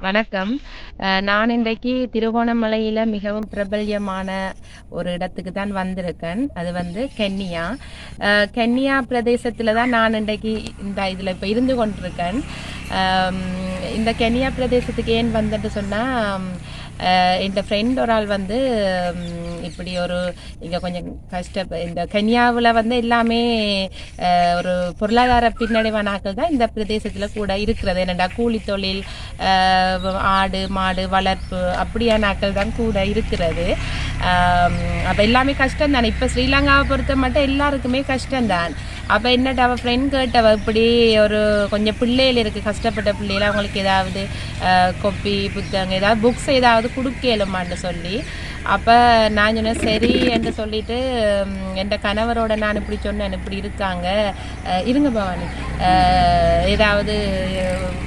வணக்கம். அஹ் நான் இன்றைக்கு திருகோணமலையில் மிகவும் பிரபல்யமான ஒரு இடத்துக்கு தான் வந்திருக்கேன். அது வந்து கென்னியா. அஹ் கென்னியா பிரதேசத்தில் தான் நான் இன்றைக்கு இந்த இதில் இப்போ இருந்து கொண்டிருக்கேன். இந்த கென்னியா பிரதேசத்துக்கு ஏன் வந்துட்டு சொன்னால் என் ஃப்ரெண்ட் ஒரு ஆள் வந்து இப்படி ஒரு இங்கே கொஞ்சம் கஷ்ட இந்த கன்யாவில் வந்து எல்லாமே ஒரு பொருளாதார பின்னடைவானாக்கள் தான் இந்த பிரதேசத்தில் கூட இருக்கிறது. என்னடா கூலி தொழில் ஆடு மாடு வளர்ப்பு அப்படியான ஆக்கள் தான் கூட இருக்கிறது. அப்போ எல்லாமே கஷ்டம் தானே இப்போ ஸ்ரீலங்காவை பொறுத்த மட்டும் எல்லாருக்குமே கஷ்டம்தான். அப்போ என்னட்ட அவள் ஃப்ரெண்ட் கேட்டவ இப்படி ஒரு கொஞ்சம் பிள்ளைகள் இருக்குது கஷ்டப்பட்ட பிள்ளைகள் அவங்களுக்கு ஏதாவது கொப்பி புத்தகம் ஏதாவது புக்ஸ் ஏதாவது கொடுக்கலுமான்னு சொல்லி அப்போ நான் சொன்னேன் சரி என்று சொல்லிட்டு என் கணவரோட நான் இப்படி சொன்னேன் இப்படி இருக்காங்க இருங்க பவானி ஏதாவது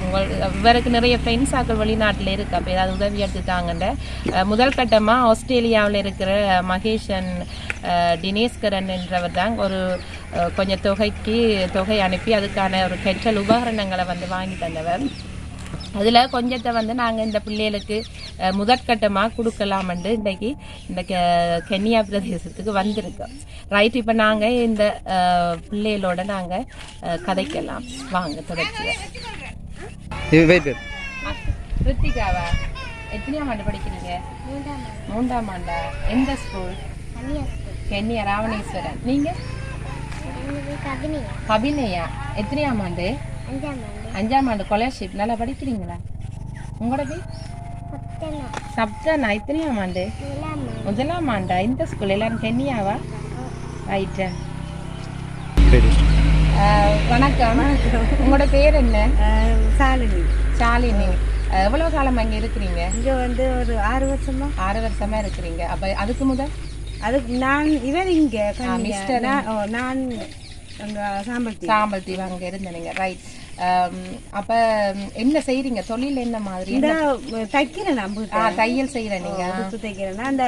உங்கள் இவருக்கு நிறைய ஃப்ரெண்ட்ஸ் ஆக்கள் வெளிநாட்டில் இருக்கு அப்போ ஏதாவது உதவி எடுத்துட்டாங்கன்ற முதல் கட்டமாக ஆஸ்திரேலியாவில் இருக்கிற மகேஷன் தினேஸ்கரன் தினேஷ்கரன் என்றவர் தான் ஒரு கொஞ்சம் தொகைக்கு தொகை அனுப்பி அதுக்கான ஒரு கெற்றல் உபகரணங்களை வந்து வாங்கி தந்தவர். அதில் கொஞ்சத்தை வந்து நாங்கள் இந்த பிள்ளைகளுக்கு முதற்கட்டமாக கொடுக்கலாமண்டு இன்றைக்கு இந்த கெ- கென்யா பிரதேசத்துக்கு வந்திருக்கோம். ரைட் இப்போ நாங்கள் இந்த பிள்ளைகளோட நாங்கள் கதைக்கலாம். வாங்க தொடர்ச்சியாக ரித்திகாவா எத்தனையாம் ஆண்டு படிக்கிறீங்க? மூன்றாம் ஆண்டா. எந்த ஸ்கூல் கென்யா ராவணேஸ்வரன் நீங்கள் அபிநயா எத்தனையாம் ஆண்டு? அஞ்சாம் ஆண்டு. ஸ்காலர்ஷிப் நல்லா படிக்கிறீங்களா? உங்களோட பேர்? சப்தனா. எத்தனையாம் ஆண்டு? முதலாம் ஆண்டா. இந்த ஸ்கூல் எல்லாரும் கென்னியாவா ரைட்டு சரி வணக்கம். உங்களோட பேர் என்ன? சாலினி. ஷாலினி அஹ், எவ்வளவு காலம் அங்க இருக்கிறீங்க? இங்க வந்து ஒரு ஆறு வருஷமா. ஆறு வருஷமா இருக்கிறீங்க. அப்ப அதுக்கு முதல்? அதுக்கு நான் இவர் இங்க நான் ஓ, நான் அங்க சாம்பத்தி சாம்பல் தீவு அங்க இருந்தீங்க ரைட் அப்ப என்ன செய்றீங்க? தொழில் என்ன மாதிரி? தைக்கிறேன் நான் ஆ, தையல் செய்யற நீங்க. தைக்கிறேன்னா அந்த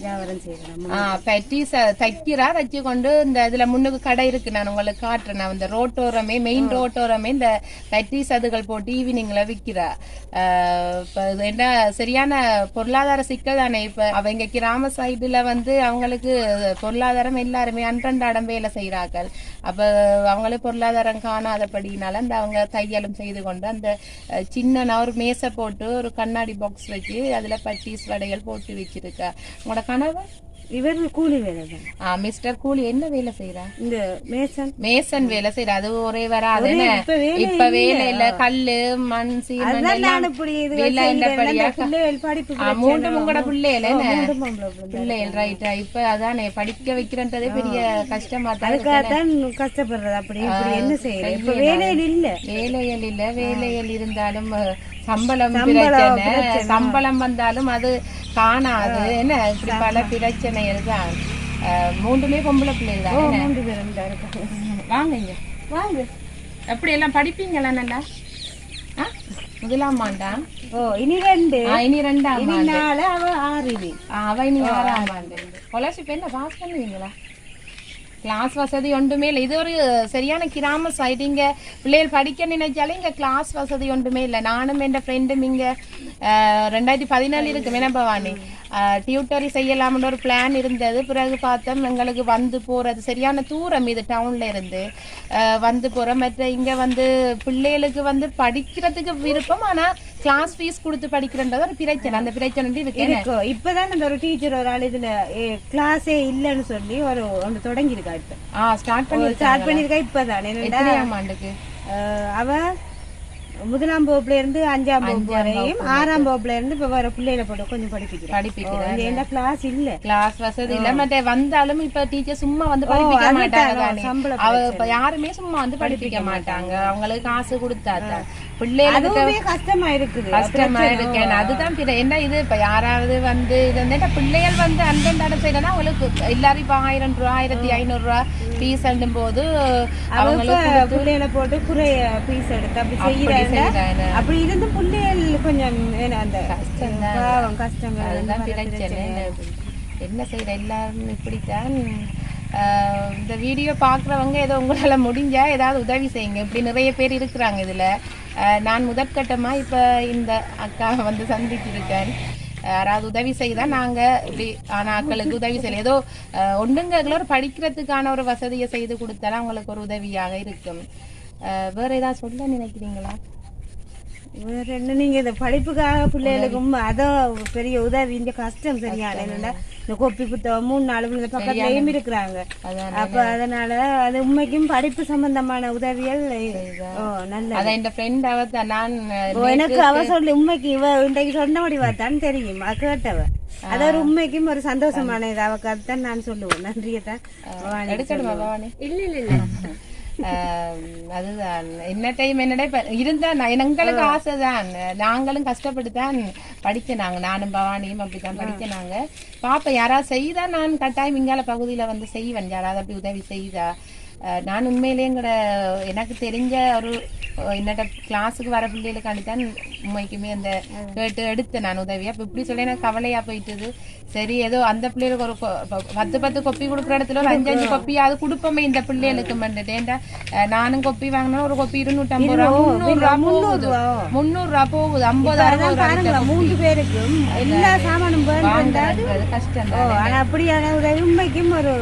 வியாபாரம் செய்யறேன் ஆ பெட்டிஸ் தைக்கிறா தைச்சு கொண்டு இந்த இதுல முன்னுக்கு கடை இருக்கு. நான் உங்களுக்கு காட்டுறேன். இந்த ரோட்டோரமே மெயின் ரோட்டோரமே இந்த பெட்டிஸ் அதுகள் போட்டு ஈவினிங்ல விற்கிறா என்ன சரியான பொருளாதார சிக்கல் தானே. இப்ப அவங்க கிராம சைடுல வந்து அவங்களுக்கு பொருளாதாரம் எல்லாருமே அன்றன்றாடம் வேலை செய்யறார்கள் அப்ப அவங்களே பொருளாதாரம் காணாதபடினால அந்த அவங்க தையலும் செய்து கொண்டு அந்த சின்ன ஒரு மேசை போட்டு ஒரு கண்ணாடி பாக்ஸ் வச்சு அதுல பட்டீஸ் வடைகள் போட்டு வச்சிருக்கா. உங்களோட கணவர்? இவர் கூலி வேலை தான் ஆ, மிஸ்டர் கூலி என்ன வேலை செய்யறா இந்த மேசன். மேசன் வேலை செய்யற அது ஒரே என்ன? இப்ப வேலை இல்ல. கல்லு மண் அதுதான் எல்லாம் மூன்று உங்களோட பிள்ளைகள் என்ன? ரைட்டா இப்ப அதானே படிக்க வைக்கிறன்றதே பெரிய கஷ்டமா. அதுக்காகத்தான் கஷ்டப்படுறது. அப்படி என்ன செய்யறது? இப்ப வேலையில் இல்ல. வேலைகள் இல்ல. வேலைகள் இருந்தாலும் சம்பளம் பிரச்சனை. சம்பளம் வந்தாலும் அது காணாது. என்ன? இப்படி பல பிரச்சனைகள் தான். மூன்றுமே பொம்பளை பிள்ளைகள் தான்? மூன்று பேரும். வாங்க வாங்க. எப்படி எல்லாம் படிப்பீங்களா நல்லா? முதலாம் ஆண்டா ஓ இனி ரெண்டு. இனி ரெண்டாம் இனி நாலு அவ ஆறு அவ இனி ஆறாம் ஆண்டு. ஸ்காலர்ஷிப் என்ன பாஸ் பண்ணுவீங்களா? கிளாஸ் வசதி ஒன்றுமே இல்லை. இது ஒரு சரியான கிராம சைடு இங்கே பிள்ளைகள் படிக்க நினைச்சாலே இங்கே கிளாஸ் வசதி ஒன்றுமே இல்லை. நானும் என் ஃப்ரெண்டும் இங்கே ரெண்டாயிரத்தி பதினாலு இருக்கு வினபவானி டியூட்டரி செய்யலாம்னு ஒரு பிளான் இருந்தது. பிறகு பார்த்தோம் எங்களுக்கு வந்து போகிறது சரியான தூரம் இது டவுனில் இருந்து. வந்து போகிறோம் மற்ற இங்கே வந்து பிள்ளைகளுக்கு வந்து படிக்கிறதுக்கு விருப்பம். ஆனால் கிளாஸ் ஃபீஸ் கொடுத்து படிக்கிறன்றது ஒரு பிரச்சனை. அந்த பிரச்சனை இருக்கு. இப்பதான் இந்த ஒரு டீச்சர் ஒரு ஆள் இதுல கிளாஸே இல்லைன்னு சொல்லி ஒரு ஒன்று தொடங்கியிருக்கா இப்ப. ஆ ஸ்டார்ட் பண்ணி ஸ்டார்ட் பண்ணிருக்கா இப்பதான் எத்தனையாம் ஆண்டுக்கு? அவ முதலாம் வகுப்புல இருந்து அஞ்சாம் வகுப்பு வரையும் ஆறாம் வகுப்புல இருந்து இப்ப வர பிள்ளைகளை போட்டு கொஞ்சம் படிப்பிக்கிறேன் படிப்பிக்கிறேன் என்ன கிளாஸ் இல்ல? கிளாஸ் வசதி இல்ல. மற்ற வந்தாலும் இப்ப டீச்சர் சும்மா வந்து படிப்பிக்க மாட்டாங்க அவ யாருமே சும்மா வந்து படிப்பிக்க மாட்டாங்க. அவங்களுக்கு காசு கொடுத்தாதான் பிள்ளைகளுக்கு கஷ்டமா இருக்குது கஷ்டமா இருக்கு அதுதான் என்ன இது? இப்ப யாராவது வந்து இது வந்து பிள்ளைகள் வந்து அந்தந்த செய்யறா அவங்களுக்கு எல்லாரும் இப்ப ஆயிரம் ரூபா ஆயிரத்தி ஐநூறு ரூபா ஃபீஸ் எழுதும் போது அவங்களுக்கு அவ பிள்ளைகளை போட்டு குறைய பீஸ் எடுத்து அப்படி செய்யறாங்க. அப்படி இருந்து பிள்ளைகள் கொஞ்சம் என்ன அந்த. பாவம் கஷ்டங்கள் என்ன செய்யற? எல்லாரும் இப்படித்தான் இந்த வீடியோ பார்க்குறவங்க ஏதோ உங்களால் முடிஞ்சால் ஏதாவது உதவி செய்யுங்க. இப்படி நிறைய பேர் இருக்கிறாங்க இதில். நான் முதற்கட்டமாக இப்போ இந்த அக்கா வந்து சந்திச்சிருக்கேன் யாராவது உதவி செய்தால் நாங்கள் இப்படி ஆனாக்களுக்கு உதவி செய்யலாம் ஏதோ அஹ், படிக்கிறதுக்கான ஒரு வசதியை செய்து கொடுத்தாலும் அவங்களுக்கு ஒரு உதவியாக இருக்கும். வேறு ஏதாவது சொல்ல நினைக்கிறீங்களா? வேற என்ன நீங்க இந்த படிப்புக்காக பிள்ளைகளுக்கும் அதான் பெரிய உதவி இந்த கஷ்டம் சரியான என்னன்னா இந்த கொப்பி புத்தகம் மூணு நாலு பிள்ளை பக்கத்துலயும் இருக்கிறாங்க. அப்ப அதனால அது உண்மைக்கும் படிப்பு சம்பந்தமான உதவிகள் ஓ நல்ல அதான் இந்த ஃப்ரெண்ட் அவ நான் எனக்கு அவ சொல்லி உண்மைக்கு இவ இன்றைக்கு சொன்னபடி பார்த்தான்னு தெரியும் அவ கேட்டவ. அது ஒரு உண்மைக்கும் ஒரு சந்தோஷமான இது அவக்கு அதுதான் நான் சொல்லுவேன். பவானி? இல்ல இல்ல இல்ல. அதுதான். என்ன டைம் என்னடா இருந்தா நான் எங்களுக்கு ஆசைதான். நாங்களும் கஷ்டப்பட்டு தான் படிக்க நாங்க நானும் பவானியும் அப்படித்தான் படிக்க நாங்க பாப்ப யாராவது செய்தா நான் கட்டாயம் இங்கால பகுதியில வந்து செய்வேன். யாராவது அப்படி உதவி செய்தா. நான் உண்மையிலேயே எங்கட எனக்கு தெரிஞ்ச ஒரு என்னோட கிளாஸுக்கு வர பிள்ளைகளுக்காண்டி தான் உண்மைக்குமே அந்த கேட்டு எடுத்தேன் நான் உதவி அப்ப இப்படி சொல்லி எனக்கு கவலையா போயிட்டுது சரி ஏதோ அந்த பிள்ளைகளுக்கு ஒரு பத்து பத்து கொப்பி கொடுக்குற இடத்துல ஒரு அஞ்சு அஞ்சு கொப்பியாவது கொடுப்போமே இந்த பிள்ளைகளுக்கு மண்டுட்டேன்டா நானும் கொப்பி வாங்கினா ஒரு கொப்பி இருநூற்றம்பது ரூபா முந்நூறு ரூபா போகுது முந்நூறு ரூபா போகுது ஐம்பது அறுபது ரூபா பாருங்க மூன்று பேருக்கும் எல்லா சாமானும் கஷ்டம் ஆனா அப்படியான உதவி உண்மைக்கும் ஒரு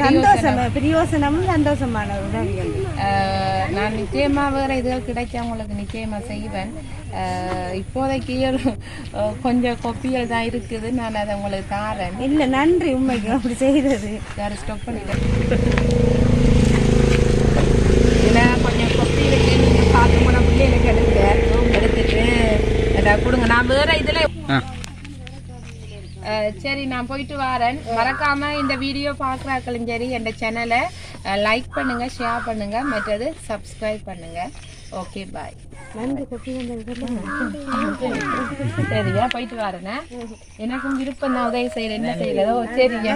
சந்தோஷம் பிரயோசனமும் சந்தோஷமான உதவிகள் நான் நிச்சயமா வேற கிடைச்சா உங்களுக்கு நிச்சயமா செய்வேன். இப்போதைக்கு கொஞ்சம் கொப்பிகள் தான் இருக்குது. நான் அதை உங்களுக்கு தாரேன். இல்ல நன்றி உண்மைக்கு அப்படி செய்யறது யாரும் ஸ்டாப் பண்ணிட்டேன் இதில் கொஞ்சம் கொப்பி இருக்கு. நீங்கள் பார்த்து போன பிள்ளைகளுக்கு எடுங்க எடுத்துட்டு அதை கொடுங்க. நான் வேற இதில் சரி நான் போயிட்டு வரேன். மறக்காம இந்த வீடியோ பார்க்குறாக்களும் சரி என் சேனலை லைக் பண்ணுங்க ஷேர் பண்ணுங்க. மற்றது சப்ஸ்கிரைப் பண்ணுங்க. ஓகே பாய் சரியா போயிட்டு வரேனே? எனக்கும் விருப்பம் தான் உதவி செய்யறேன். என்ன செய்யறதோ? சரியா